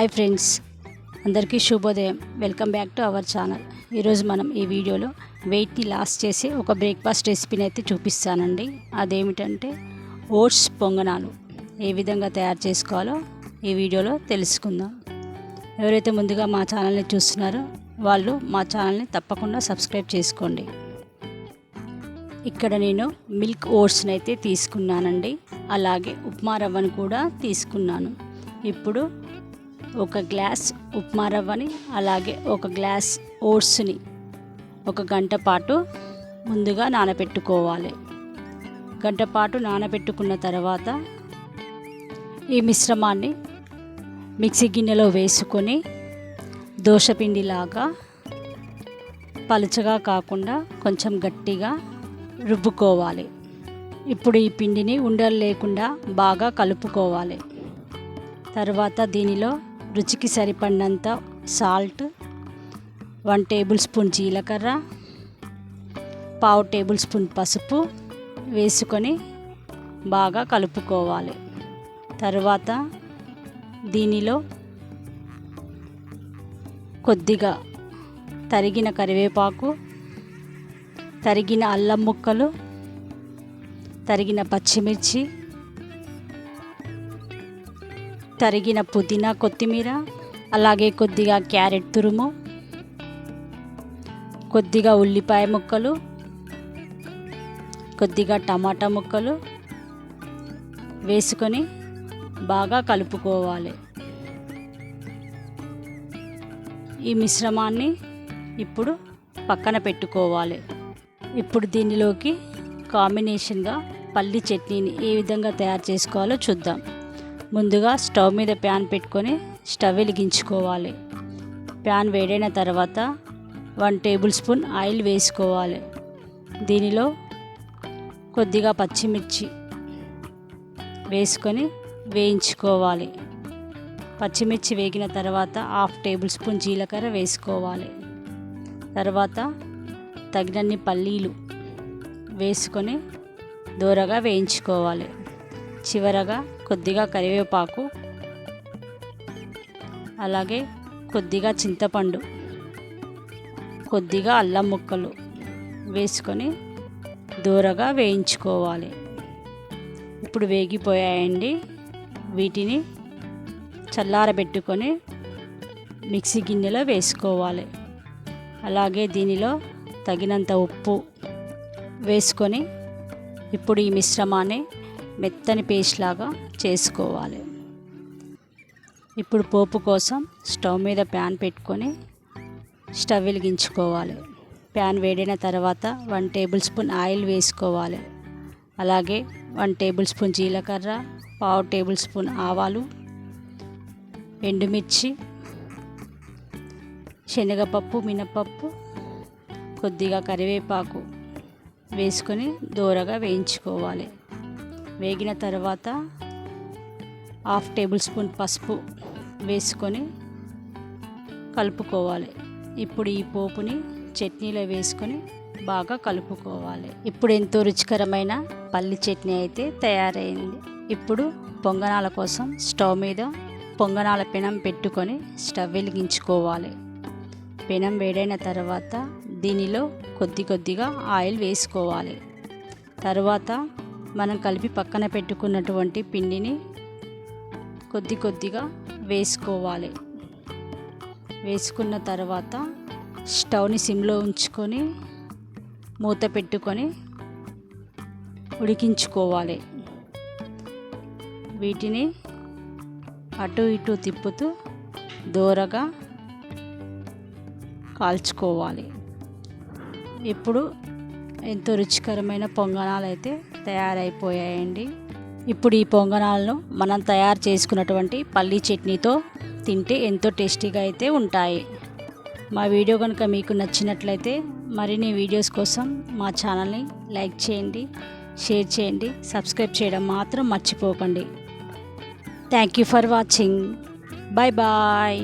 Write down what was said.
Hi friends. అందరికీ శుభోదయం. Welcome back to our channel. ఈరోజు మనం ఈ వీడియోలో వెయిట్ని లాస్ చేసి ఒక బ్రేక్ఫాస్ట్ రెసిపీని అయితే చూపిస్తానండి. అదేమిటంటే ఓట్స్ పొంగనాలు. ఏ విధంగా తయారు చేసుకోవాలో ఈ వీడియోలో తెలుసుకుందాం. ఎవరైతే ముందుగా మా ఛానల్ని చూస్తున్నారో వాళ్ళు మా ఛానల్ని తప్పకుండా సబ్స్క్రైబ్ చేసుకోండి. ఇక్కడ నేను మిల్క్ ఓట్స్ని అయితే తీసుకున్నానండి. అలాగే ఉప్మా రవ్వను కూడా తీసుకున్నాను. ఇప్పుడు ఒక గ్లాస్ ఉప్మా రవ్వని అలాగే ఒక గ్లాస్ ఓట్స్ని ఒక గంట పాటు ముందుగా నానబెట్టుకోవాలి. గంట పాటు నానబెట్టుకున్న తర్వాత ఈ మిశ్రమాన్ని మిక్సీ గిన్నెలో వేసుకొని దోశపిండిలాగా పలుచగా కాకుండా కొంచెం గట్టిగా రుబ్బుకోవాలి. ఇప్పుడు ఈ పిండిని ఉండలు లేకుండా బాగా కలుపుకోవాలి. తర్వాత దీనిలో రుచికి సరిపడినంత సాల్ట్ వన్ టేబుల్ స్పూన్ జీలకర్ర పావు టేబుల్ స్పూన్ పసుపు వేసుకొని బాగా కలుపుకోవాలి. తర్వాత దీనిలో కొద్దిగా తరిగిన కరివేపాకు తరిగిన అల్లం ముక్కలు తరిగిన పచ్చిమిర్చి తరిగిన పుదీనా కొత్తిమీర అలాగే కొద్దిగా క్యారెట్ తురుము కొద్దిగా ఉల్లిపాయ ముక్కలు కొద్దిగా టమాటా ముక్కలు వేసుకొని బాగా కలుపుకోవాలి. ఈ మిశ్రమాన్ని ఇప్పుడు పక్కన పెట్టుకోవాలి. ఇప్పుడు దీనిలోకి కాంబినేషన్గా పల్లి చట్నీని ఏ విధంగా తయారు చేసుకోవాలో చూద్దాం. ముందుగా స్టవ్ మీద ప్యాన్ పెట్టుకొని స్టవ్ వెలిగించుకోవాలి. ప్యాన్ వేడైన తర్వాత వన్ టేబుల్ స్పూన్ ఆయిల్ వేసుకోవాలి. దీనిలో కొద్దిగా పచ్చిమిర్చి వేసుకొని వేయించుకోవాలి. పచ్చిమిర్చి వేగిన తర్వాత హాఫ్ టేబుల్ స్పూన్ జీలకర్ర వేసుకోవాలి. తర్వాత తగినన్ని పల్లీలు వేసుకొని దూరగా వేయించుకోవాలి. చివరగా కొద్దిగా కరివేపాకు అలాగే కొద్దిగా చింతపండు కొద్దిగా అల్లం ముక్కలు వేసుకొని దూరగా వేయించుకోవాలి. ఇప్పుడు వేగిపోయాయండి. వీటిని చల్లారబెట్టుకొని మిక్సీ గిన్నెలో వేసుకోవాలి. అలాగే దీనిలో తగినంత ఉప్పు వేసుకొని ఇప్పుడు ఈ మిశ్రమాన్ని మెత్తని పేస్ట్ లాగా చేసుకోవాలి. ఇప్పుడు పోపు కోసం స్టవ్ మీద ప్యాన్ పెట్టుకొని స్టవ్ వెలిగించుకోవాలి. ప్యాన్ వేడిన తర్వాత వన్ టేబుల్ స్పూన్ ఆయిల్ వేసుకోవాలి. అలాగే వన్ టేబుల్ స్పూన్ జీలకర్ర పావు టేబుల్ స్పూన్ ఆవాలు ఎండుమిర్చి శనగపప్పు మినపప్పు కొద్దిగా కరివేపాకు వేసుకొని దూరగా వేయించుకోవాలి. వేగిన తర్వాత హాఫ్ టేబుల్ స్పూన్ పసుపు వేసుకొని కలుపుకోవాలి. ఇప్పుడు ఈ పోపుని చట్నీలో వేసుకొని బాగా కలుపుకోవాలి. ఇప్పుడు ఎంతో రుచికరమైన పల్లి చట్నీ అయితే తయారైంది. ఇప్పుడు పొంగనాల కోసం స్టవ్ మీద పొంగనాల పెనం పెట్టుకొని స్టవ్ వెలిగించుకోవాలి. పెనం వేడైన తర్వాత దీనిలో కొద్ది కొద్దిగా ఆయిల్ వేసుకోవాలి. తర్వాత మనం కలిపి పక్కన పెట్టుకున్నటువంటి పిండిని కొద్ది కొద్దిగా వేసుకోవాలి. వేసుకున్న తర్వాత స్టవ్ని సిమ్లో ఉంచుకొని మూత పెట్టుకొని ఉడికించుకోవాలి. వీటిని అటు ఇటు తిప్పుతూ దూరగా కాల్చుకోవాలి. ఇప్పుడు ఎంతో రుచికరమైన పొంగనాలు అయితే తయారైపోయాయండి. ఇప్పుడు ఈ పొంగనాలను మనం తయారు చేసుకున్నటువంటి పల్లీ చట్నీతో తింటే ఎంతో టేస్టీగా అయితే ఉంటాయి. మా వీడియో కనుక మీకు నచ్చినట్లయితే మరిన్ని వీడియోస్ కోసం మా ఛానల్ని లైక్ చేయండి షేర్ చేయండి సబ్స్క్రైబ్ చేయడం మాత్రం మర్చిపోకండి. Thank you for watching. Bye bye.